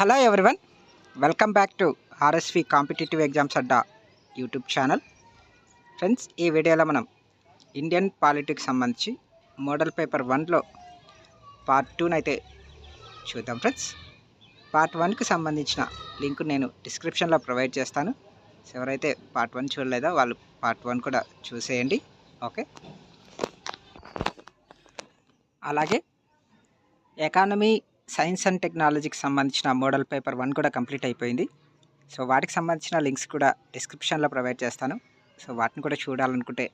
Hello everyone welcome back to RSV competitive exams Adda YouTube channel friends ఈ వీడియోలో మనం Indian politics సంబంధించి model paper వన్లో part టూని అయితే చూద్దాం ఫ్రెండ్స్ పార్ట్ వన్కి సంబంధించిన లింక్ నేను డిస్క్రిప్షన్లో ప్రొవైడ్ చేస్తాను. ఎవరైతే పార్ట్ వన్ చూడలేదో వాళ్ళు పార్ట్ వన్ కూడా చూసేయండి. ఓకే అలాగే ఎకానమీ సైన్స్ అండ్ టెక్నాలజీకి సంబంధించిన మోడల్ పేపర్ వన్ కూడా కంప్లీట్ అయిపోయింది. సో వాటికి సంబంధించిన లింక్స్ కూడా డిస్క్రిప్షన్లో ప్రొవైడ్ చేస్తాను. సో వాటిని కూడా చూడాలనుకుంటే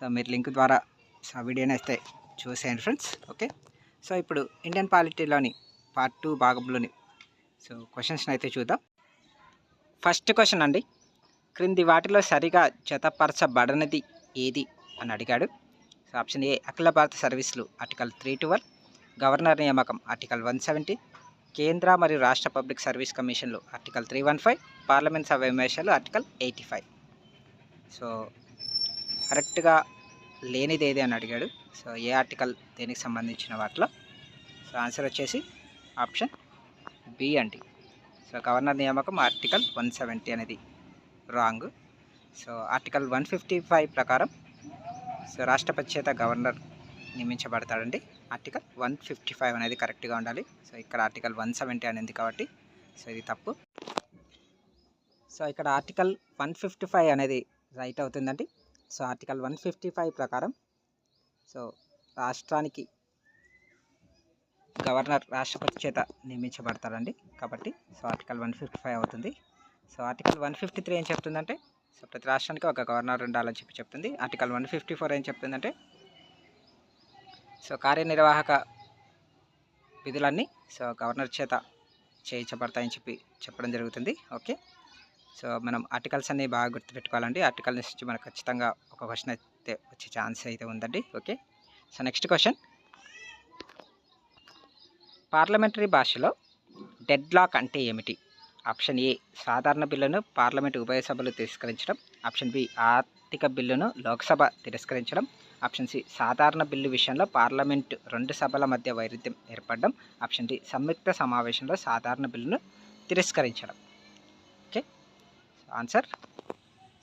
సో మీరు లింక్ ద్వారా సో ఆ వీడియోని అయితే చూసేయండి ఫ్రెండ్స్. ఓకే? సో ఇప్పుడు ఇండియన్ పాలిటీలోని పార్ట్ టూ భాగంలోని సో క్వశ్చన్స్ని అయితే చూద్దాం. ఫస్ట్ క్వశ్చన్ అండి. క్రింది వాటిలో సరిగా జతపరచబడనిది ఏది? అని అడిగాడు. సో ఆప్షన్ ఏ అఖిల భారత సర్వీసులు ఆర్టికల్ త్రీ ట్వెల్వ్ గవర్నర్ నియామకం. ఆర్టికల్ వన్ సెవెంటీ కేంద్ర మరియు రాష్ట్ర పబ్లిక్ సర్వీస్ కమిషన్లు. Article three one five parliament సమావేశాలు ఆర్టికల్ ఎయిటీ ఫైవ్. సో కరెక్ట్గా లేనిది ఏది అని అడిగాడు. సో ఏ ఆర్టికల్ దేనికి సంబంధించిన వాటిలో? సో ఆన్సర్ వచ్చేసి ఆప్షన్ బి అండి సో గవర్నర్ నియామకం ఆర్టికల్ వన్ సెవెంటీ అనేది wrong. So article one fifty five ప్రకారం సో రాష్ట్ర చేత గవర్నర్ నియమించబడతాడండి. ఆర్టికల్ వన్ ఫిఫ్టీ ఫైవ్ అనేది కరెక్ట్గా ఉండాలి. సో ఇక్కడ ఆర్టికల్ వన్ సెవెంటీ అనేది కాబట్టి సో ఇది తప్పు. సో ఇక్కడ ఆర్టికల్ వన్ ఫిఫ్టీ ఫైవ్ అనేది రైట్ అవుతుందండి. So article one fifty five ప్రకారం సో రాష్ట్రానికి గవర్నర్ రాష్ట్రపతి చేత నియమించబడతారండి కాబట్టి so article one fifty five అవుతుంది. So article one fifty three ఏం చెప్తుందంటే సో ప్రతి రాష్ట్రానికి ఒక గవర్నర్ ఉండాలని చెప్పి చెప్తుంది. ఆర్టికల్ వన్ ఫిఫ్టీ ఫోర్ ఏం చెప్తుందంటే సో కార్యనిర్వాహక విధులన్నీ సో గవర్నర్ చేత చేయించబడతాయని చెప్పి చెప్పడం జరుగుతుంది. ఓకే? సో మనం ఆర్టికల్స్ అన్నీ బాగా గుర్తుపెట్టుకోవాలండి. ఆర్టికల్ నుంచి మనకు ఖచ్చితంగా ఒక క్వశ్చన్ అయితే వచ్చే ఛాన్స్ అయితే ఉందండి. Okay? So next question. Parliamentary భాషలో డెడ్ లాక్ అంటే ఏమిటి? ఆప్షన్ ఏ సాధారణ బిల్లును పార్లమెంట్ ఉభయ సభలు తిరస్కరించడం. ఆప్షన్ బి ఆర్థిక బిల్లును లోక్సభ తిరస్కరించడం. ఆప్షన్ సి సాధారణ బిల్లు విషయంలో పార్లమెంటు రెండు సభల మధ్య వైరుధ్యం ఏర్పడడం. ఆప్షన్ డి సంయుక్త సమావేశంలో సాధారణ బిల్లును తిరస్కరించడం. Okay? Answer?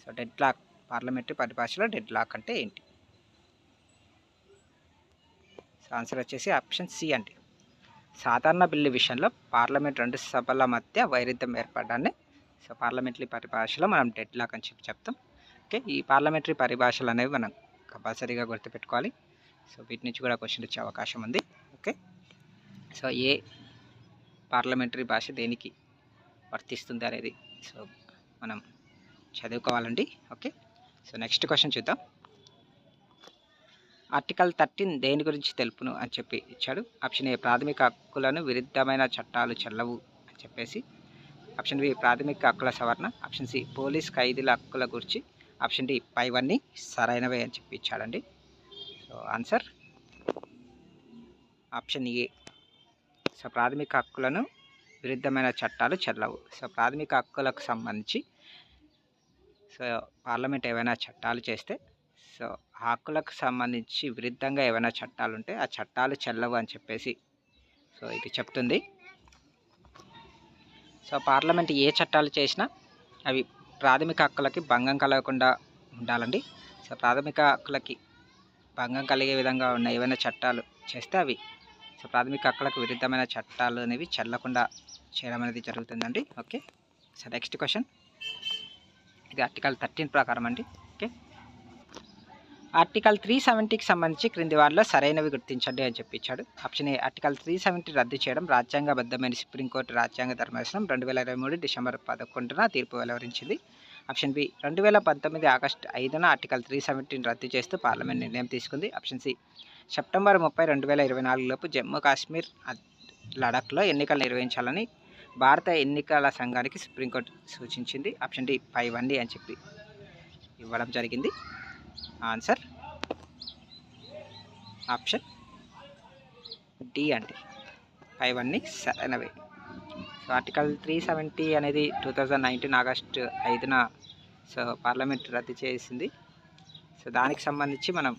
So dead lock parliamentary పరిభాషలో డెడ్ లాక్ అంటే ఏంటి? సో ఆన్సర్ వచ్చేసి ఆప్షన్ సి అండి. సాధారణ బిల్లు విషయంలో పార్లమెంట్ రెండు సభల మధ్య వైరుధ్యం ఏర్పడడాన్ని. సో పార్లమెంటరీ పరిభాషలో మనం డెడ్ లాక్ అని చెప్పి చెప్తాం. ఓకే? ఈ పార్లమెంటరీ పరిభాషలు అనేవి మనం కంపల్సరీగా గుర్తుపెట్టుకోవాలి. సో వీటి నుంచి కూడా క్వశ్చన్ వచ్చే అవకాశం ఉంది. ఓకే? సో ఏ పార్లమెంటరీ భాష దేనికి వర్తిస్తుంది అనేది? సో మనం చదువుకోవాలండి. ఓకే? సో నెక్స్ట్ క్వశ్చన్ చూద్దాం. ఆర్టికల్ థర్టీన్ దేని గురించి తెలుపును అని చెప్పి ఇచ్చాడు. ఆప్షన్ ఏ ప్రాథమిక హక్కులను విరుద్ధమైన చట్టాలు చెల్లవు అని చెప్పేసి. ఆప్షన్ బి ప్రాథమిక హక్కుల సవరణ. ఆప్షన్ సి పోలీస్ ఖైదీల హక్కుల గురించి. ఆప్షన్ డి పైవన్నీ సరైనవే అని చెప్పి ఇచ్చాడండి. So answer? Option A. So ప్రాథమిక హక్కులను విరుద్ధమైన చట్టాలు చెల్లవు. సో ప్రాథమిక హక్కులకు సంబంధించి సో పార్లమెంట్ ఏవైనా చట్టాలు చేస్తే సో ఆ హక్కులకు సంబంధించి విరుద్ధంగా ఏమైనా చట్టాలు ఉంటే ఆ చట్టాలు చెల్లవు అని చెప్పేసి సో ఇది చెప్తుంది. సో పార్లమెంట్ ఏ చట్టాలు చేసినా అవి ప్రాథమిక హక్కులకి భంగం కలగకుండా ఉండాలండి. సో ప్రాథమిక హక్కులకి భంగం కలిగే విధంగా ఉన్న ఏవైనా చట్టాలు చేస్తే అవి సో ప్రాథమిక హక్కులకు విరుద్ధమైన చట్టాలు అనేవి చెల్లకుండా చేయడం అనేది జరుగుతుందండి. ఓకే. So next question. ఇది ఆర్టికల్ థర్టీన్ ప్రకారం అండి. ఆర్టికల్ త్రీ సెవెంటీకి సంబంధించి క్రింది వారిలో సరైనవి గుర్తించండి అని చెప్పించాడు. Option A article three seventy రద్దు చేయడం రాజ్యాంగబద్ధమైన సుప్రీంకోర్టు రాజ్యాంగ ధర్మాసనం రెండు వేల ఇరవై మూడు డిసెంబర్ పదకొండున తీర్పు వెలువరించింది. ఆప్షన్ బి రెండు వేల పంతొమ్మిది ఆగస్టు ఐదున ఆర్టికల్ త్రీ సెవెంటీని రద్దు చేస్తూ పార్లమెంట్ నిర్ణయం తీసుకుంది. ఆప్షన్ సి సెప్టెంబర్ ముప్పై రెండు వేల ఇరవై నాలుగులోపు జమ్మూ కాశ్మీర్ లడఖ్లో ఎన్నికలు నిర్వహించాలని భారత ఎన్నికల సంఘానికి సుప్రీంకోర్టు సూచించింది. ఆప్షన్ డి ఫైవ్ అండి అని చెప్పి ఇవ్వడం జరిగింది. ఆన్సర్ ఆప్షన్ డి అండి. ఫైవ్ అన్ని సరైనవే సో ఆర్టికల్ త్రీ సెవెంటీ అనేది టూ థౌజండ్ నైన్టీన్ ఆగస్ట్ ఐదున సో పార్లమెంట్ రద్దు చేసింది. సో దానికి సంబంధించి మనం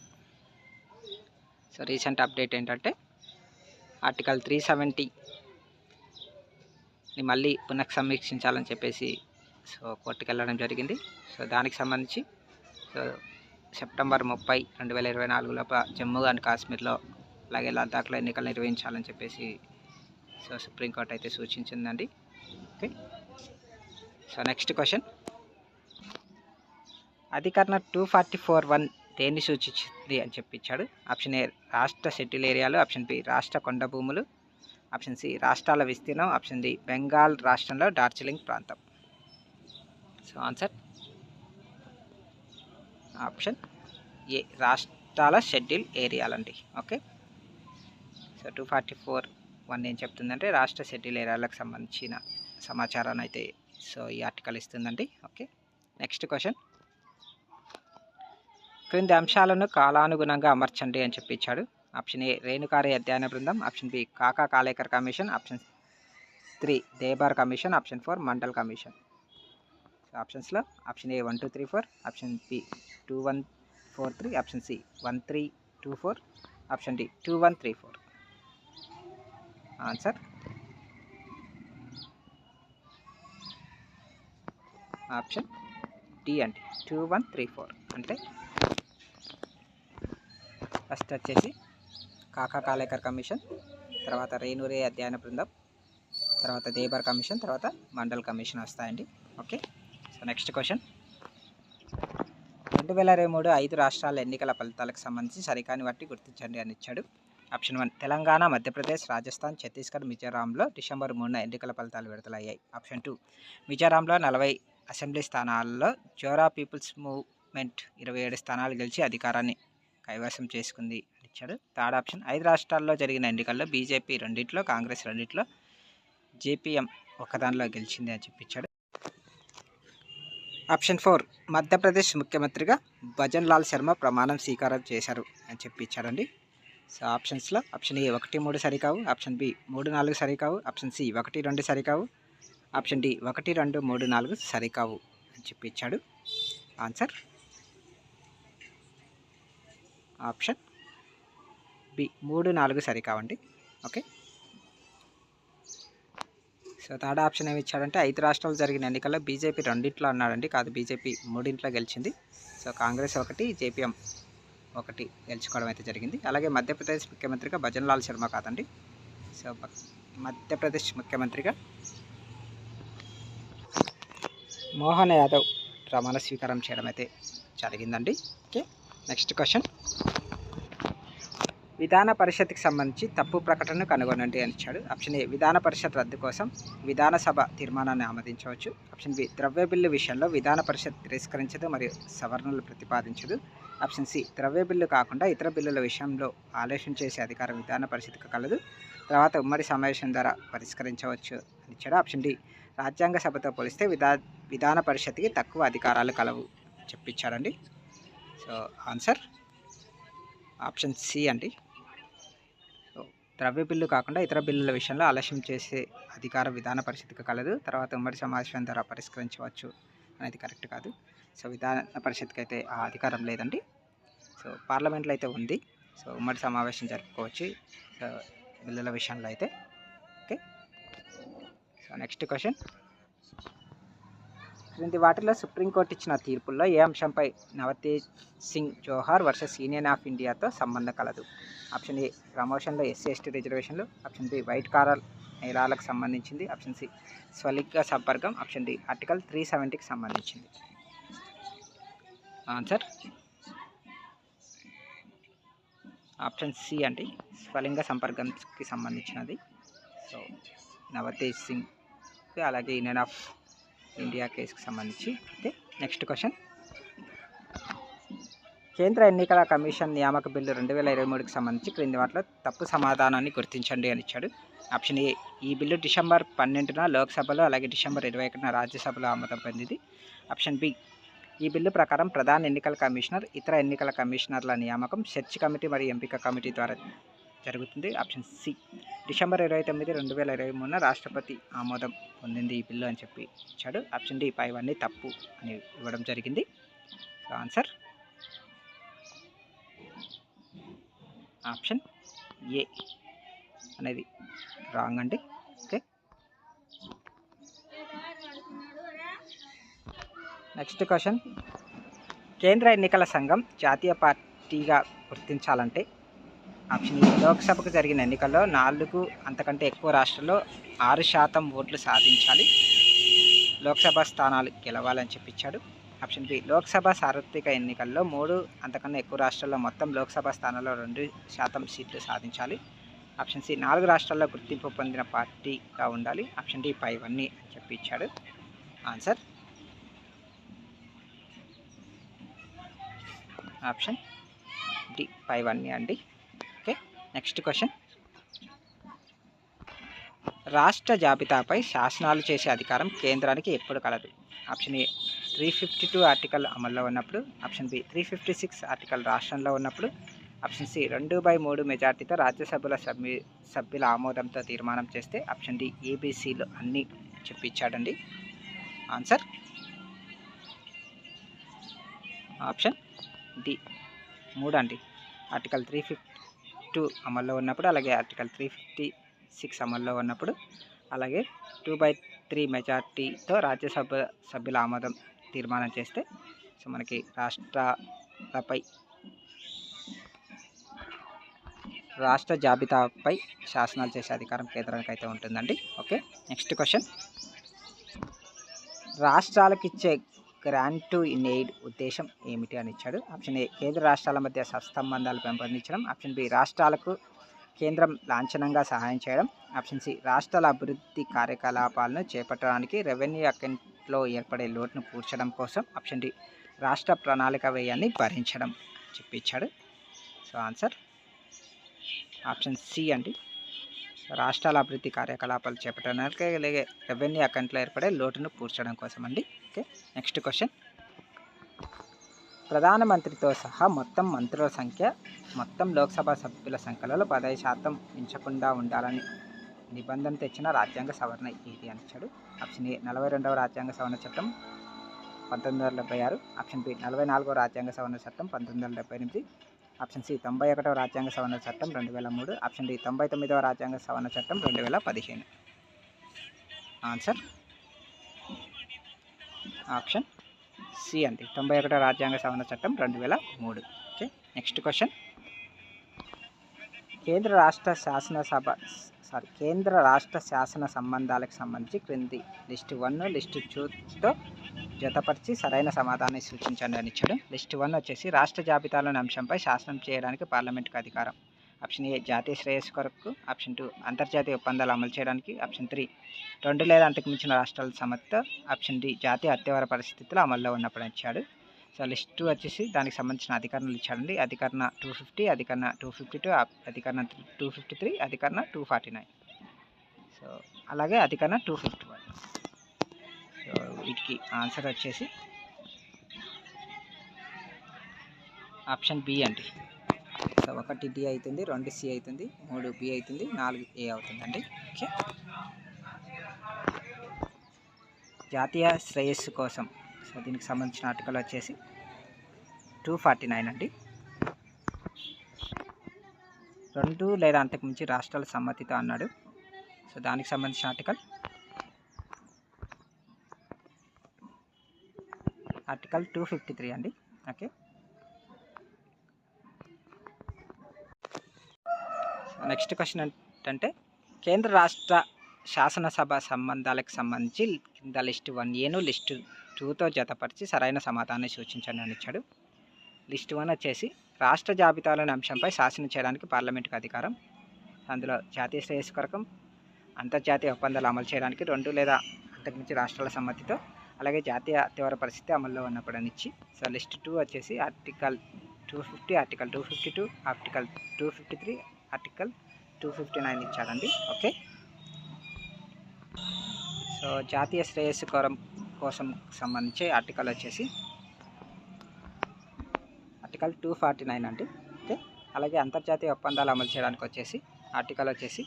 సో రీసెంట్ అప్డేట్ ఏంటంటే ఆర్టికల్ త్రీ సెవెంటీని మళ్ళీ మళ్ళీ పునఃసమీక్షించాలని చెప్పేసి సో కోర్టుకు వెళ్ళడం జరిగింది. సో దానికి సంబంధించి సో సెప్టెంబర్ ముప్పై రెండు వేల ఇరవై నాలుగులో జమ్మూ అండ్ కాశ్మీర్లో అలాగే లద్దాఖ్లో ఎన్నికలు నిర్వహించాలని చెప్పేసి సో సుప్రీంకోర్టు అయితే సూచించిందండి. ఓకే. So next question. అధికరణ టూ ఫార్టీ ఫోర్ వన్ దేన్ని సూచించింది అని చెప్పించాడు ఆప్షన్ ఏ రాష్ట్ర షెడ్యూల్ ఏరియాలు ఆప్షన్ బి రాష్ట్ర కొండ భూములు ఆప్షన్ సి రాష్ట్రాల విస్తీర్ణం ఆప్షన్ డి బెంగాల్ రాష్ట్రంలో డార్జిలింగ్ ప్రాంతం. So answer? ఆప్షన్ ఏ రాష్ట్రాల schedule ఏరియాలండి. Okay? So two forty four one ఏం చెప్తుందంటే రాష్ట్ర షెడ్యూల్ ఏరియాలకు సంబంధించిన సమాచారాన్ని అయితే సో ఈ ఆర్టికల్ ఇస్తుందండి. ఓకే? Next question. క్రింది అంశాలను కాలానుగుణంగా అమర్చండి అని చెప్పించాడు. ఆప్షన్ ఏ రేణుకారి అధ్యయన బృందం. Option B Kaka Kalelkar commission. Option three Dhebar commission. Option four Mandal commission. ఆప్షన్స్లో. Option A one two three four option B two one four three option C one three two four option D two one three four. Answer? Option D అండి two one three four. అంటే first వచ్చేసి Kaka Kalelkar commission తర్వాత రేణురే అధ్యయన బృందం తర్వాత Dhebar commission తర్వాత Mandal commission వస్తాయండి. Okay? So next question. రెండు వేల ఇరవై మూడు ఐదు రాష్ట్రాల ఎన్నికల ఫలితాలకు సంబంధించి సరికాని బట్టి గుర్తించండి అని ఇచ్చాడు. ఆప్షన్ వన్ తెలంగాణ మధ్యప్రదేశ్ రాజస్థాన్ ఛత్తీస్గఢ్ మిజోరాంలో డిసెంబర్ మూడున ఎన్నికల ఫలితాలు విడుదలయ్యాయి. ఆప్షన్ టూ మిజోరాంలో నలభై అసెంబ్లీ స్థానాల్లో జోరా పీపుల్స్ మూవ్మెంట్ ఇరవై ఏడు స్థానాలు గెలిచి అధికారాన్ని కైవసం చేసుకుంది అని ఇచ్చాడు. థర్డ్ ఆప్షన్ ఐదు రాష్ట్రాల్లో జరిగిన ఎన్నికల్లో బీజేపీ రెండింటిలో కాంగ్రెస్ రెండింటిలో జేపీఎం ఒకదానిలో గెలిచింది అని చెప్పించాడు ఆప్షన్ ఫోర్ మధ్యప్రదేశ్ ముఖ్యమంత్రిగా భజన్ లాల్ శర్మ ప్రమాణం స్వీకారం చేశారు అని చెప్పి ఇచ్చారండి. సో ఆప్షన్స్లో ఆప్షన్ ఏ ఒకటి మూడు సరికావు ఆప్షన్ బి మూడు నాలుగు సరికావు ఆప్షన్ సి ఒకటి రెండు సరికావు ఆప్షన్ డి ఒకటి రెండు మూడు నాలుగు సరికావు అని చెప్పి ఇచ్చాడు. ఆన్సర్? ఆప్షన్ బి మూడు నాలుగు సరికావండి. ఓకే. సో థర్డ్ ఆప్షన్ ఏమి ఇచ్చాడంటే ఐదు రాష్ట్రాలు జరిగిన ఎన్నికల్లో బీజేపీ రెండింట్లో అన్నాడండి కాదు బీజేపీ మూడింట్లో గెలిచింది. సో కాంగ్రెస్ ఒకటి జేపీఎం ఒకటి గెలుచుకోవడం అయితే జరిగింది. అలాగే మధ్యప్రదేశ్ ముఖ్యమంత్రిగా భజన్లాల్ శర్మ కాదండి. సో మధ్యప్రదేశ్ ముఖ్యమంత్రిగా మోహన్ యాదవ్ ప్రమాణ స్వీకారం చేయడం అయితే జరిగిందండి. Okay next question. విధాన పరిషత్కి సంబంధించి తప్పు ప్రకటనను కనుగొనండి అని ఇచ్చాడు. ఆప్షన్ ఏ విధాన పరిషత్ రద్దు కోసం విధాన సభ తీర్మానాన్ని ఆమోదించవచ్చు. ఆప్షన్ బి ద్రవ్య బిల్లు విషయంలో విధాన పరిషత్ తిరస్కరించదు మరియు సవరణలు ప్రతిపాదించదు. ఆప్షన్ సి ద్రవ్య బిల్లు కాకుండా ఇతర బిల్లుల విషయంలో ఆలోచన చేసే అధికారం విధాన పరిషత్కు కలదు. తర్వాత ఉమ్మడి సమావేశం ద్వారా పరిష్కరించవచ్చు అని ఇచ్చాడు. ఆప్షన్ డి రాజ్యాంగ సభతో పోలిస్తే విధా విధాన పరిషత్కి తక్కువ అధికారాలు కలవు చెప్పించాడండి సో ఆన్సర్ ఆప్షన్ సి అండి. ద్రవ్య బిల్లు కాకుండా ఇతర బిల్లుల విషయంలో ఆలస్యం చేసే అధికార విధాన పరిస్థితికి కలదు. తర్వాత ఉమ్మడి సమావేశం ద్వారా పరిష్కరించవచ్చు అనేది కరెక్ట్ కాదు. సో విధాన పరిషత్కి అయితే ఆ అధికారం లేదండి. సో పార్లమెంట్లో అయితే ఉంది. సో ఉమ్మడి సమావేశం జరుపుకోవచ్చు. సో బిల్లుల విషయంలో అయితే. ఓకే. So next question. క్రింది వాటిలో సుప్రీంకోర్టు ఇచ్చిన తీర్పుల్లో ఏ అంశంపై Navtej Singh Johar versus union of ఇండియాతో సంబంధం కలదు. ఆప్షన్ ఏ ప్రమోషన్లో ఎస్సీ ఎస్టీ రిజర్వేషన్లు. ఆప్షన్ బి వైట్ కారల్ నేరాలకు సంబంధించింది. ఆప్షన్ సి స్వలింగ సంపర్కం. ఆప్షన్ డి ఆర్టికల్ త్రీ సెవెంటీకి సంబంధించింది. ఆన్సర్? ఆప్షన్ సి అండి. స్వలింగ సంపర్కంకి సంబంధించినది. సో నవతేజ్ సింగ్ అలాగే యూనియన్ ఆఫ్ ఇండియా కేసుకి సంబంధించి. అయితే నెక్స్ట్ క్వశ్చన్ కేంద్ర ఎన్నికల కమిషన్ నియామక బిల్లు రెండు వేల ఇరవై మూడుకి సంబంధించి క్రింది వాటిలో తప్పు సమాధానాన్ని గుర్తించండి అని ఇచ్చాడు. ఆప్షన్ ఏ ఈ బిల్లు డిసెంబర్ పన్నెండున లోక్సభలో అలాగే డిసెంబర్ ఇరవై ఒకటిన రాజ్యసభలో ఆమోదం పొందింది. ఆప్షన్ బి ఈ బిల్లు ప్రకారం ప్రధాన ఎన్నికల కమిషనర్ ఇతర ఎన్నికల కమిషనర్ల నియామకం సెర్చ్ కమిటీ మరియు ఎంపిక కమిటీ ద్వారా జరుగుతుంది. ఆప్షన్ సి డిసెంబర్ ఇరవై తొమ్మిది రెండు వేల ఇరవై మూడున రాష్ట్రపతి ఆమోదం పొందింది ఈ బిల్లు అని చెప్పి ఇచ్చాడు. ఆప్షన్ డి పైవన్నీ తప్పు అని ఇవ్వడం జరిగింది. ఆన్సర్? ఆప్షన్ ఏ అనేది రాంగ్ అండి. ఓకే. Next question. కేంద్ర ఎన్నికల సంఘం జాతీయ పార్టీగా గుర్తించాలంటే ఆప్షన్ ఏ లోక్సభకు జరిగిన ఎన్నికల్లో నాలుగు అంతకంటే ఎక్కువ రాష్ట్రాల్లో ఆరు శాతం ఓట్లు సాధించాలి. లోక్సభ స్థానాలు గెలవాలని చెప్పించాడు ఆప్షన్ బి లోక్సభ సార్వత్రిక ఎన్నికల్లో మూడు అంతకన్నా ఎక్కువ రాష్ట్రాల్లో మొత్తం లోక్సభ స్థానాల్లో రెండు శాతం సీట్లు సాధించాలి. ఆప్షన్ సి నాలుగు రాష్ట్రాల్లో గుర్తింపు పొందిన పార్టీగా ఉండాలి. ఆప్షన్ డి పై అని చెప్పించాడు ఆన్సర్? ఆప్షన్ డి పై అండి. నెక్స్ట్ క్వశ్చన్ రాష్ట్ర జాబితాపై శాసనాలు చేసే అధికారం కేంద్రానికి ఎప్పుడు కలదు? Option A three fifty two article అమల్లో ఉన్నప్పుడు. Option B three fifty six article రాష్ట్రంలో ఉన్నప్పుడు. ఆప్షన్ సి రెండు బై మూడు మెజార్టీతో రాజ్యసభల సభ్యు సభ్యుల ఆమోదంతో తీర్మానం చేస్తే. ఆప్షన్ డి ఏబీసీలు అన్నీ చెప్పించాడండి ఆన్సర్ ఆప్షన్ డి మూడు అండి ఆర్టికల్ త్రీ ఫిఫ్టీ టూ అమల్లో ఉన్నప్పుడు అలాగే ఆర్టికల్ త్రీ ఫిఫ్టీ సిక్స్ అమల్లో ఉన్నప్పుడు అలాగే టూ బై త్రీ మెజార్టీతో రాజ్యసభ సభ్యుల ఆమోదం తీర్మానం చేస్తే సో మనకి రాష్ట్రాలపై రాష్ట్ర జాబితాపై శాసనాలు చేసే అధికారం కేంద్రానికి అయితే ఉంటుందండి. Okay next question. రాష్ట్రాలకు ఇచ్చే గ్రాంట్ టు ఇన్ ఎయిడ్ ఉద్దేశం ఏమిటి అని ఇచ్చాడు. ఆప్షన్ ఏ కేంద్ర రాష్ట్రాల మధ్య సత్సంబంధాలు పెంపొందించడం. ఆప్షన్ బి రాష్ట్రాలకు కేంద్రం లాంఛనంగా సహాయం చేయడం. ఆప్షన్ సి రాష్ట్రాల అభివృద్ధి కార్యకలాపాలను చేపట్టడానికి రెవెన్యూ అకౌంట్లో ఏర్పడే లోటును పూడ్చడం కోసం ఆప్షన్ డి రాష్ట్ర ప్రణాళిక వ్యయాన్ని భరించడం చెప్పించాడు సో ఆన్సర్ ఆప్షన్ సి అండి. రాష్ట్రాల అభివృద్ధి కార్యకలాపాలు చేపట్టడానికి అలాగే రెవెన్యూ అకౌంట్లో ఏర్పడే లోటును పూడ్చడం కోసం అండి. ఓకే నెక్స్ట్ క్వశ్చన్ ప్రధానమంత్రితో సహా మొత్తం మంత్రుల సంఖ్య మొత్తం లోక్సభ సభ్యుల సంఖ్యలో పదహైదు శాతం మించకుండా ఉండాలని నిబంధన తెచ్చిన రాజ్యాంగ సవరణ ఏది అనిచ్చాడు ఆప్షన్ ఏ నలభై రెండవ రాజ్యాంగ సవరణ చట్టం పంతొమ్మిది వందల డెబ్బై ఆరు. ఆప్షన్ బి నలభై నాలుగవ రాజ్యాంగ సవరణ చట్టం పంతొమ్మిది వందల డెబ్బై ఎనిమిది. ఆప్షన్ సి తొంభై ఒకటవ రాజ్యాంగ సవరణ చట్టం రెండు వేల మూడు. ఆప్షన్ డి తొంభై తొమ్మిదవ రాజ్యాంగ సవరణ చట్టం రెండు వేల పదిహేను. ఆన్సర్ ఆప్షన్ సి అంది తొంభై ఒకటో రాజ్యాంగ సవరణ చట్టం రెండు వేల మూడు. Okay next question. కేంద్ర రాష్ట్ర శాసనసభ సారీ కేంద్ర రాష్ట్ర శాసన సంబంధాలకు సంబంధించి క్రింది లిస్ట్ వన్ లిస్ట్ టూతో జతపరిచి సరైన సమాధానాన్ని సూచించండి అని ఇచ్చాడు. లిస్ట్ వన్ వచ్చేసి రాష్ట్ర జాబితాలోని అంశంపై శాసనం చేయడానికి పార్లమెంట్కి అధికారం. ఆప్షన్ ఏ జాతీయ శ్రేయస్సు కొరకు ఆప్షన్ టూ అంతర్జాతీయ ఒప్పందాలు అమలు చేయడానికి ఆప్షన్ త్రీ రెండు లేదా అంతకు మించిన రాష్ట్రాల సమ్మతితో ఆప్షన్ డి జాతీయ అత్యవర పరిస్థితులు అమల్లో ఉన్నప్పుడు ఇచ్చాడు. సో లిస్ట్ వచ్చేసి దానికి సంబంధించిన అధికరణలు ఇచ్చాడండి. అధికరణ టూ ఫిఫ్టీ అధికరణ టూ ఫిఫ్టీ టూ అధికరణ టూ ఫిఫ్టీ త్రీ అధికరణ టూ ఫార్టీ నైన్. సో అలాగే అధికరణ టూ ఫిఫ్టీ వన్. సో వీటికి ఆన్సర్ వచ్చేసి ఆప్షన్ బి అండి. సో ఒకటి డి అవుతుంది రెండు సి అవుతుంది మూడు బి అవుతుంది నాలుగు ఏ అవుతుందండి? ఓకే. జాతీయ శ్రేయస్సు కోసం సో దీనికి సంబంధించిన ఆర్టికల్ వచ్చేసి టూ ఫార్టీ నైన్ అండి. రెండు లేదా అంతకుమించి రాష్ట్రాల సమ్మతితో అన్నాడు. సో దానికి సంబంధించిన article. Article two fifty three అండి. ఓకే. నెక్స్ట్ క్వశ్చన్ ఏంటంటే కేంద్ర రాష్ట్ర శాసనసభ సంబంధాలకు సంబంధించి కింద లిస్ట్ వన్ ఏను లిస్ట్ టూతో జతపరిచి సరైన సమాధానాన్ని సూచించండి అని ఇచ్చాడు. లిస్ట్ వన్ వచ్చేసి రాష్ట్ర జాబితాలోని అంశంపై శాసనం చేయడానికి పార్లమెంటుకు అధికారం అందులో జాతీయ శ్రేయస్సు కొరకం అంతర్జాతీయ ఒప్పందాలు అమలు చేయడానికి రెండు లేదా అంతకుమించి రాష్ట్రాల సమ్మతితో అలాగే జాతీయ తీవ్ర పరిస్థితి అమల్లో ఉన్నప్పుడు అని ఇచ్చి సో లిస్ట్ టూ వచ్చేసి article two fifty article two fifty two article two fifty three article two fifty nine ఇచ్చాడండి ఓకే సో జాతీయ శ్రేయస్సు కోరం కోసం సంబంధించి ఆర్టికల్ వచ్చేసి ఆర్టికల్ టూ ఫార్టీ నైన్ అండి. ఓకే అలాగే అంతర్జాతీయ ఒప్పందాలు అమలు చేయడానికి వచ్చేసి ఆర్టికల్ వచ్చేసి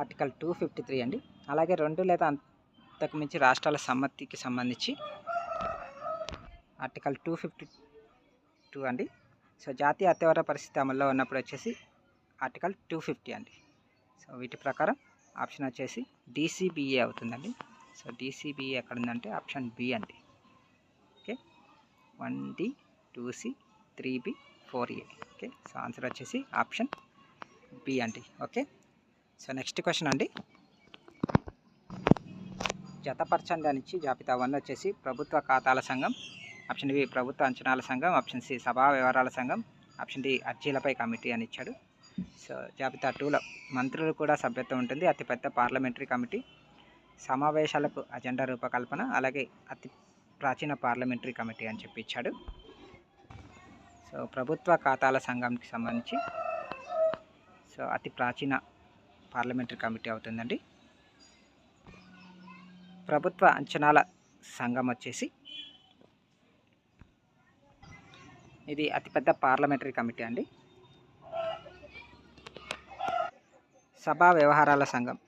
ఆర్టికల్ టూ ఫిఫ్టీ త్రీ అండి. అలాగే రెండు లేదా అంతకు మించి రాష్ట్రాల సమ్మతికి సంబంధించి ఆర్టికల్ టూ ఫిఫ్టీ టూ అండి. సో జాతీయ అత్యవసర పరిస్థితి అమల్లో ఉన్నప్పుడు వచ్చేసి ఆర్టికల్ టూ ఫిఫ్టీ అండి. సో వీటి ప్రకారం ఆప్షన్ వచ్చేసి డీసీబీఏ అవుతుందండి. So D C B A ఎక్కడ ఉందంటే ఆప్షన్ బి అండి. Okay? One D two C three B four A. Okay? So answer వచ్చేసి ఆప్షన్ బి అండి. ఓకే? సో నెక్స్ట్ క్వశ్చన్ అండి. జతపరచండి అనిచ్చి జాబితా వన్ వచ్చేసి ప్రభుత్వ ఖాతాల సంఘం ఆప్షన్ బి ప్రభుత్వ అంచనాల సంఘం ఆప్షన్ సి సభా వ్యవహారాల సంఘం ఆప్షన్ డి అర్జీలపై కమిటీ అని ఇచ్చాడు. సో జాబితా టూలో మంత్రులు కూడా సభ్యత్వం ఉంటుంది. అతిపెద్ద పార్లమెంటరీ కమిటీ సమావేశాలకు అజెండా రూపకల్పన అలాగే అతి ప్రాచీన పార్లమెంటరీ కమిటీ అని చెప్పి ఇచ్చాడు. సో ప్రభుత్వ ఖాతాల సంఘంకి సంబంధించి సో అతి ప్రాచీన పార్లమెంటరీ కమిటీ అవుతుందండి. ప్రభుత్వ అంచనాల సంఘం వచ్చేసి ఇది అతిపెద్ద పార్లమెంటరీ కమిటీ అండి. సభా వ్యవహారాల సంఘం.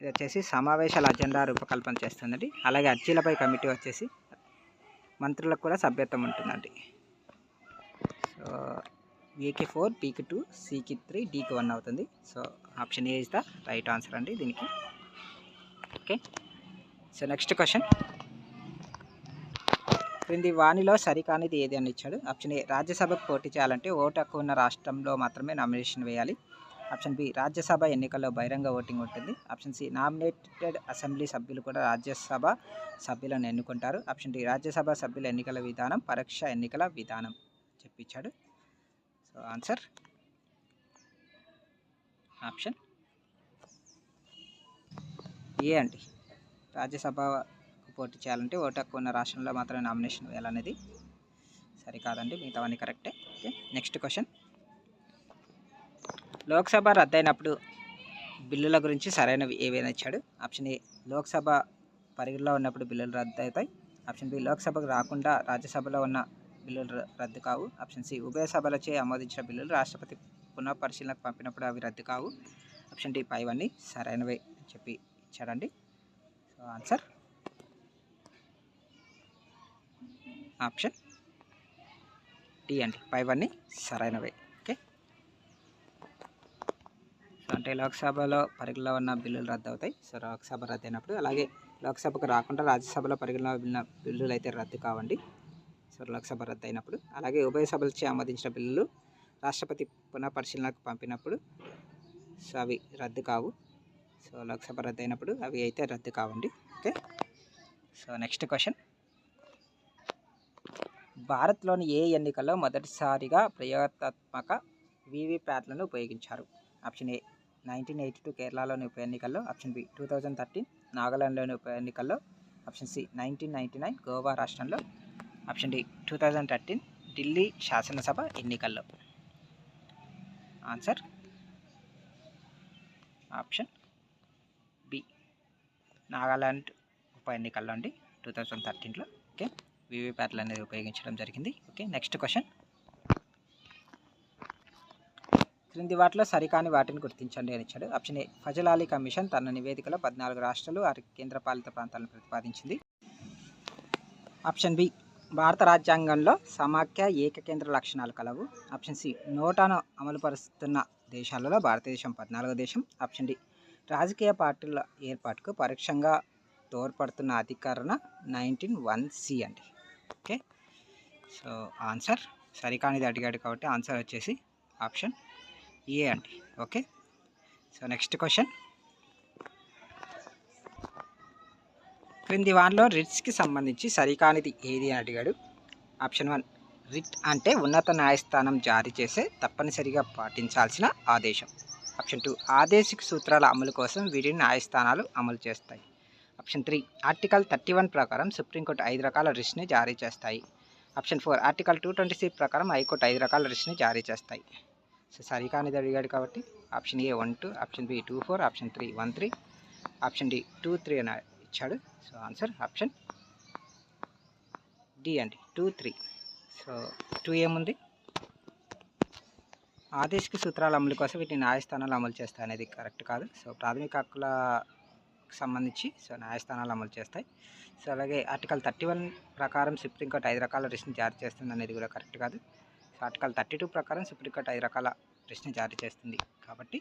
ఇది వచ్చేసి సమావేశాల అజెండా రూపకల్పన చేస్తుందండి. అలాగే అర్జీలపై కమిటీ వచ్చేసి మంత్రులకు కూడా సభ్యత్వం ఉంటుందండి. సో ఏకి ఫోర్ పీకి టూ సికి త్రీ డీకి వన్ అవుతుంది. So option A is the right answer అండి దీనికి. ఓకే. So next question. క్రింది వాణిలో సరికానిది ఏది అని ఇచ్చాడు. ఆప్షన్ ఏ రాజ్యసభకు పోటీ చేయాలంటే ఓటు హక్కు ఉన్న రాష్ట్రంలో మాత్రమే నామినేషన్ వేయాలి. ఆప్షన్ బి రాజ్యసభ ఎన్నికల్లో బహిరంగ ఓటింగ్ ఉంటుంది. ఆప్షన్ సి నామినేటెడ్ అసెంబ్లీ సభ్యులు కూడా రాజ్యసభ సభ్యులను ఎన్నుకుంటారు. ఆప్షన్ డి రాజ్యసభ సభ్యుల ఎన్నికల విధానం పరీక్ష ఎన్నికల విధానం చెప్పించాడు సో ఆన్సర్. ఆప్షన్ ఏ అండి? రాజ్యసభ పోటీ చేయాలంటే ఓటు హక్కు ఉన్న రాష్ట్రంలో మాత్రమే నామినేషన్ వేయాలనేది సరికాదండి. మిగతావన్నీ కరెక్టే. Okay next question. లోక్సభ రద్దయినప్పుడు బిల్లుల గురించి సరైనవి ఏవైనా ఇచ్చాడు? ఆప్షన్ ఏ లోక్సభ పరిధిలో ఉన్నప్పుడు బిల్లులు రద్దు అవుతాయి ఆప్షన్ బి లోక్సభకు రాకుండా రాజ్యసభలో ఉన్న బిల్లులు రద్దు కావు. ఆప్షన్ సి ఉభయ సభలచే ఆమోదించిన బిల్లులు రాష్ట్రపతి పునఃపరిశీలనకు పంపినప్పుడు అవి రద్దు కావు. ఆప్షన్ డి పైవన్నీ సరైనవే అని చెప్పి ఇచ్చాడండి. సో ఆన్సర్ ఆప్షన్ డి అండి. పైవన్నీ సరైనవే. ఓకే? సో అంటే లోక్సభలో పరిగణలో ఉన్న బిల్లులు రద్దు అవుతాయి సో లోక్సభ రద్దు అయినప్పుడు అలాగే లోక్సభకు రాకుండా రాజ్యసభలో పరిగణలో ఉన్న బిల్లులు అయితే రద్దు కావండి. సో లోక్సభ రద్దు అయినప్పుడు అలాగే ఉభయ సభలచే ఆమోదించిన బిల్లులు రాష్ట్రపతి పునఃపరిశీలనకు పంపినప్పుడు సో అవి రద్దు కావు. సో లోక్సభ రద్దు అయినప్పుడు అవి అయితే రద్దు కావండి. ఓకే? So next question. భారత్లోని ఏ ఎన్నికల్లో మొదటిసారిగా ప్రయోగాత్మక వీవీప్యాట్లను ఉపయోగించారు? Option A nineteen eighty two కేరళలోని ఉప ఎన్నికల్లో. Option B two thousand thirteen నాగాలాండ్లోని ఉప ఎన్నికల్లో. Option C nineteen ninety nine Goa రాష్ట్రంలో. Option D two thousand thirteen Delhi శాసనసభ ఎన్నికల్లో. ఆన్సర్ ఆప్షన్ బి నాగాలాండ్ ఉప ఎన్నికల్లో అండి టూ థౌజండ్ థర్టీన్లో. ఓకే. వీవీప్యాట్లు అనేది ఉపయోగించడం జరిగింది. Okay next question. క్రింది వాటిలో సరికాని వాటిని గుర్తించండి అని ఇచ్చాడు. Option A Fazal Ali commission తన నివేదికలో పద్నాలుగు రాష్ట్రాలు ఆరు కేంద్రపాలిత ప్రాంతాలను ప్రతిపాదించింది. ఆప్షన్ బి భారత రాజ్యాంగంలో సమాఖ్య ఏకకేంద్ర లక్షణాలు కలవు. ఆప్షన్ సి నోటాను అమలుపరుస్తున్న దేశాలలో భారతదేశం పద్నాలుగో దేశం. ఆప్షన్ డి రాజకీయ పార్టీల ఏర్పాటుకు పరోక్షంగా తోడ్పడుతున్న అధికరణ నైన్టీన్ వన్ సి అండి. ఓకే. సో ఆన్సర్ సరికానిది అడిగాడు కాబట్టి ఆన్సర్ వచ్చేసి ఆప్షన్ ఏ అండి. ఓకే. So next question. క్రింది వాన్లో రిట్స్కి సంబంధించి సరికానిది ఏది అని అడిగాడు. ఆప్షన్ వన్ రిట్ అంటే ఉన్నత న్యాయస్థానం జారీ చేసే తప్పనిసరిగా పాటించాల్సిన ఆదేశం. ఆప్షన్ టూ ఆదేశిక సూత్రాల అమలు కోసం వీటిని న్యాయస్థానాలు అమలు చేస్తాయి. Option three. Article thirty one ప్రకారం సుప్రీంకోర్టు ఐదు రకాల రిస్ట్ని జారీ చేస్తాయి. Option four article two twenty six ప్రకారం హైకోర్టు ఐదు రకాల రిస్ట్ని జారీ చేస్తాయి. సో సరికానిది అడిగాడు కాబట్టి option A one two option B two four option three one three option D two three అని ఇచ్చాడు. సో ఆన్సర్ ఆప్షన్ డి అండి టూ త్రీ. సో టూ ఏముంది? ఆదేశిక సూత్రాల అమలు కోసం వీటిని న్యాయస్థానాలు అమలు చేస్తాయి అనేది కరెక్ట్ కాదు. సో ప్రాథమిక హక్కుల సంబంధించి సో న్యాయస్థానాలు అమలు చేస్తాయి. సో అలాగే ఆర్టికల్ థర్టీ వన్ ప్రకారం సుప్రీంకోర్టు ఐదు రకాల రిస్ట్ని జారీ చేస్తుంది అనేది కూడా కరెక్ట్ కాదు. సో ఆర్టికల్ థర్టీ టూ ప్రకారం సుప్రీంకోర్టు ఐదు రకాల రిస్ట్ని జారీ చేస్తుంది కాబట్టి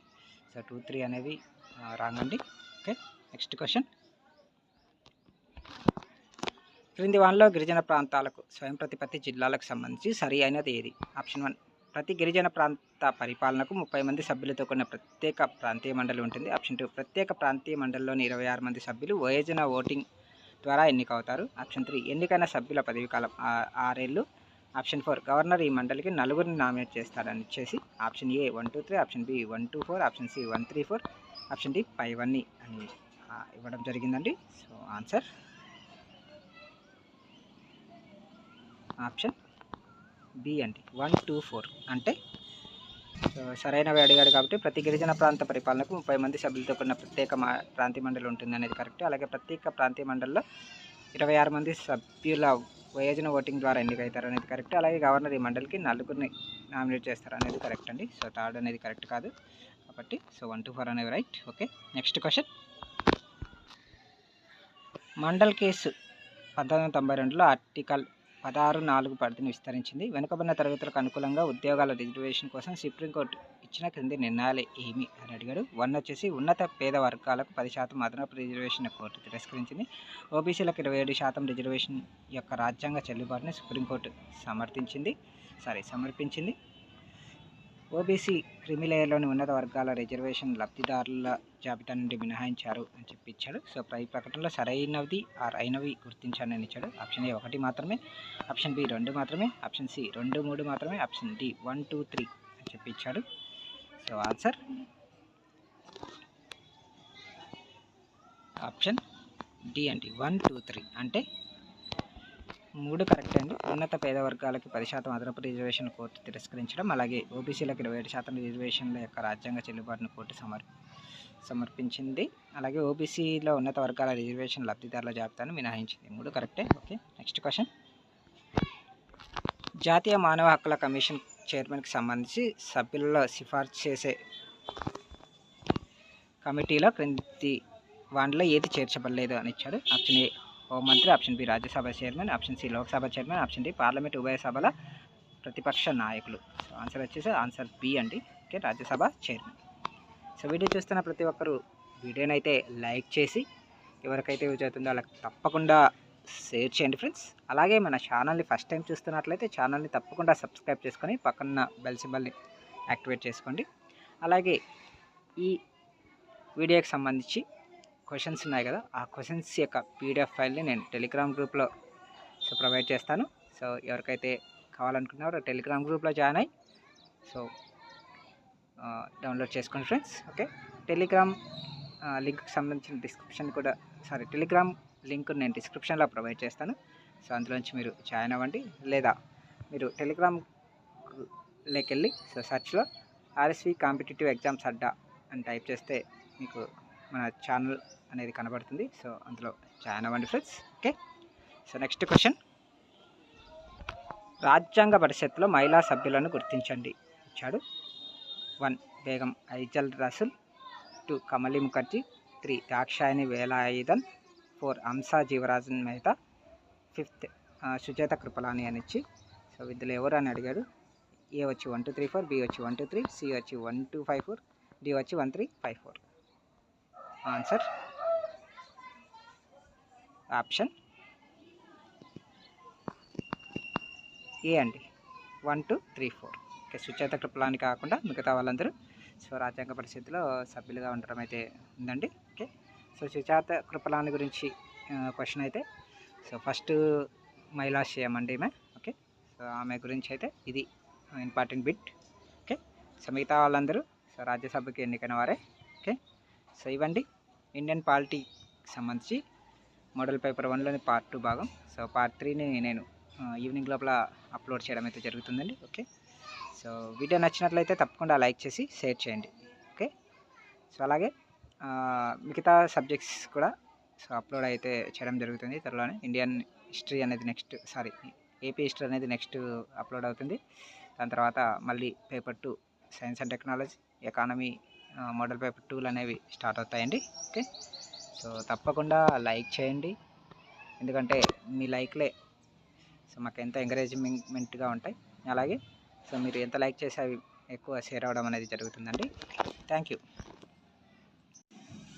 సో టూ త్రీ అనేవి రాంగ్ అండి ఓకే నెక్స్ట్ క్వశ్చన్. క్రింది వన్లో గిరిజన ప్రాంతాలకు స్వయం ప్రతిపత్తి జిల్లాలకు సంబంధించి సరి అయినది ఏది? Option one. ప్రతి గిరిజన ప్రాంత పరిపాలనకు ముప్పై మంది సభ్యులతో కూడిన ప్రత్యేక ప్రాంతీయ మండలి ఉంటుంది. ఆప్షన్ టూ ప్రత్యేక ప్రాంతీయ మండలిలోని ఇరవై ఆరు మంది సభ్యులు వయోజన ఓటింగ్ ద్వారా ఎన్నికవుతారు. ఆప్షన్ త్రీ ఎన్నికైన సభ్యుల పదవి కాలం ఆరేళ్ళు. ఆప్షన్ ఫోర్ గవర్నర్ ఈ మండలికి నలుగురిని నామినేట్ చేస్తారని ఇచ్చేసి option A one two three option B one two four option C one three four option D five అన్ని అని ఇవ్వడం జరిగిందండి. So answer. ఆప్షన్ బి అండి వన్ టూ ఫోర్. అంటే సో సరైనవి అడిగాడు కాబట్టి ప్రతి గిరిజన ప్రాంత పరిపాలనకు ముప్పై మంది సభ్యులతో కూడిన ప్రత్యేక ప్రాంతీయ మండలి ఉంటుంది అనేది కరెక్ట్. అలాగే ప్రత్యేక ప్రాంతీయ మండలిలో ఇరవై ఆరు మంది సభ్యుల వయోజన ఓటింగ్ ద్వారా ఎన్నికవుతారు అనేది కరెక్ట్. అలాగే గవర్నర్ ఈ మండలికి నలుగురిని నామినేట్ చేస్తారు అనేది కరెక్ట్ అండి. సో థర్డ్ అనేది కరెక్ట్ కాదు. కాబట్టి సో వన్ టూ ఫోర్ అనేవి right. Okay next question. Mandal case పంతొమ్మిది వందల తొంభై రెండులో ఆర్టికల్ పదహారు నాలుగు పరిధిని విస్తరించింది. వెనుకబడిన తరగతులకు అనుకూలంగా ఉద్యోగాల రిజర్వేషన్ కోసం సుప్రీంకోర్టు ఇచ్చిన క్రింది నిర్ణయాలు ఏమి అని అడిగాడు. వన్ వచ్చేసి ఉన్నత పేద వర్గాలకు పది శాతం అదనపు రిజర్వేషన్ కోర్టు తిరస్కరించింది. ఓబీసీలకు ఇరవై ఏడు శాతం రిజర్వేషన్ యొక్క రాజ్యాంగ చెల్లుబాటుని సుప్రీంకోర్టు సమర్థించింది. సారీ సమర్పించింది. ఓబీసీ క్రిమిలేయర్లోని ఉన్నత వర్గాల రిజర్వేషన్ లబ్ధిదారుల జాబితా నుండి మినహాయించారు అని చెప్పి ఇచ్చాడు సో ప్రై ప్రకటనలో సరైనది ఆర్ అయినవి గుర్తించానని ఇచ్చాడు. ఆప్షన్ ఏ ఒకటి మాత్రమే ఆప్షన్ బి రెండు మాత్రమే ఆప్షన్ సి రెండు మూడు మాత్రమే option D one two three అని చెప్పి ఇచ్చాడు సో ఆన్సర్? ఆప్షన్ డి అండి. వన్ టూ త్రీ అంటే మూడు కరెక్ట్ అండి. ఉన్నత పేద వర్గాలకి పది శాతం అదనపు రిజర్వేషన్ కోర్టు తిరస్కరించడం అలాగే ఓబీసీలకు ఇరవై ఏడు శాతం రిజర్వేషన్ల యొక్క రాజ్యాంగ చెల్లుబాటును కోర్టు సమర్ సమర్పించింది. అలాగే ఓబీసీలో ఉన్నత వర్గాల రిజర్వేషన్ లబ్ధిదారుల జాబితాను మినహాయించింది. మూడు కరెక్టే? ఓకే. Next question. జాతీయ మానవ హక్కుల కమిషన్ చైర్మన్కి సంబంధించి సభ్యులలో సిఫార్సు చేసే కమిటీలో క్రింది వాటిలో ఏది చేర్చబడలేదు అని ఇచ్చాడు. ఆప్షన్ ఏ హోంమంత్రి option B Rajya Sabha chairman option C Lok Sabha chairman option D parliament ఉభయ సభల ప్రతిపక్ష నాయకులు. సో ఆన్సర్ వచ్చేసి ఆన్సర్ బి అండి. Okay Rajya Sabha chairman. So video చూస్తున్న ప్రతి ఒక్కరు వీడియోనైతే లైక్ చేసి ఎవరికైతే యూజ్ అవుతుందో వాళ్ళకి తప్పకుండా షేర్ చేయండి ఫ్రెండ్స్. అలాగే మన ఛానల్ని ఫస్ట్ టైం చూస్తున్నట్లయితే ఛానల్ని తప్పకుండా సబ్స్క్రైబ్ చేసుకొని పక్కన బెల్ సింబల్ని యాక్టివేట్ చేసుకోండి. అలాగే ఈ వీడియోకి సంబంధించి క్వశ్చన్స్ ఉన్నాయి కదా ఆ క్వశ్చన్స్ యొక్క పీడిఎఫ్ ఫైల్ని నేను టెలిగ్రామ్ గ్రూప్లో సో ప్రొవైడ్ చేస్తాను. సో ఎవరికైతే కావాలనుకున్నారో టెలిగ్రామ్ గ్రూప్లో జాయిన్ అయ్యి సో డౌన్లోడ్ చేసుకోండి ఫ్రెండ్స్. ఓకే? టెలిగ్రామ్ లింక్కి సంబంధించిన డిస్క్రిప్షన్ కూడా సారీ టెలిగ్రామ్ లింక్ నేను డిస్క్రిప్షన్లో ప్రొవైడ్ చేస్తాను. సో అందులోంచి మీరు జాయిన్ అవ్వండి. లేదా మీరు టెలిగ్రామ్ లేకెళ్ళి సో సర్చ్లో ఆర్ఎస్వి కాంపిటేటివ్ ఎగ్జామ్స్ అడ్డా అని టైప్ చేస్తే మీకు మన ఛానల్ అనేది కనబడుతుంది. సో అందులో జాయిన్ అవ్వండి friends. Okay? So next question. రాజ్యాంగ పరిషత్లో మహిళా సభ్యులను గుర్తించండి. ఇచ్చాడు. One Begum Aizaz Rasul. Two Kamala Mukherjee. Three Dakshayani Velayudhan. Four Hansa Jivraj Mehta. Fifth Sucheta Kripalani అని ఇచ్చి. సో ఇందులో ఎవరు అని అడిగాడు? ఏ వచ్చి one two three four B వచ్చి వన్ టూ త్రీ సి వచ్చి one two five four D వచ్చి one three five four. Answer? Option A అండి? One two three four. Okay Sucheta Kripalani కాకుండా మిగతా వాళ్ళందరూ సో రాజ్యాంగ పరిస్థితిలో సభ్యులుగా ఉండడం అయితే ఉందండి. ఓకే సో సుచేత కృపలాని గురించి క్వశ్చన్ అయితే. సో ఫస్ట్ మహిళా సీఎం అండి ఈమె. ఓకే సో ఆమె గురించి అయితే ఇది ఇంపార్టెంట్ బిట్. ఓకే సో మిగతా వాళ్ళందరూ సో రాజ్యసభకి ఎన్నికైన వారే. ఓకే సో ఇవ్వండి. ఇండియన్ పాలిటీకి సంబంధించి మోడల్ పేపర్ వన్లోని పార్ట్ టూ భాగం. సో పార్ట్ త్రీని నేను ఈవినింగ్ లోపల అప్లోడ్ చేయడం అయితే జరుగుతుందండి. ఓకే? సో వీడియో నచ్చినట్లయితే తప్పకుండా లైక్ చేసి షేర్ చేయండి. ఓకే? సో అలాగే మిగతా సబ్జెక్ట్స్ కూడా సో అప్లోడ్ అయితే చేయడం జరుగుతుంది త్వరలోనే. ఇండియన్ హిస్టరీ అనేది నెక్స్ట్ సారీ ఏపీ హిస్టరీ అనేది నెక్స్ట్ అప్లోడ్ అవుతుంది. దాని తర్వాత మళ్ళీ paper two science and technology economy model paper tool అనేవి స్టార్ట్ అవుతాయండి. ఓకే? సో తప్పకుండా లైక్ చేయండి. ఎందుకంటే మీ లైక్లే సో మాకు ఎంత ఎంకరేజ్మెంట్గా ఉంటాయి. అలాగే సో మీరు ఎంత లైక్ చేసి అవి ఎక్కువ షేర్ అవ్వడం అనేది జరుగుతుందండి. Thank you.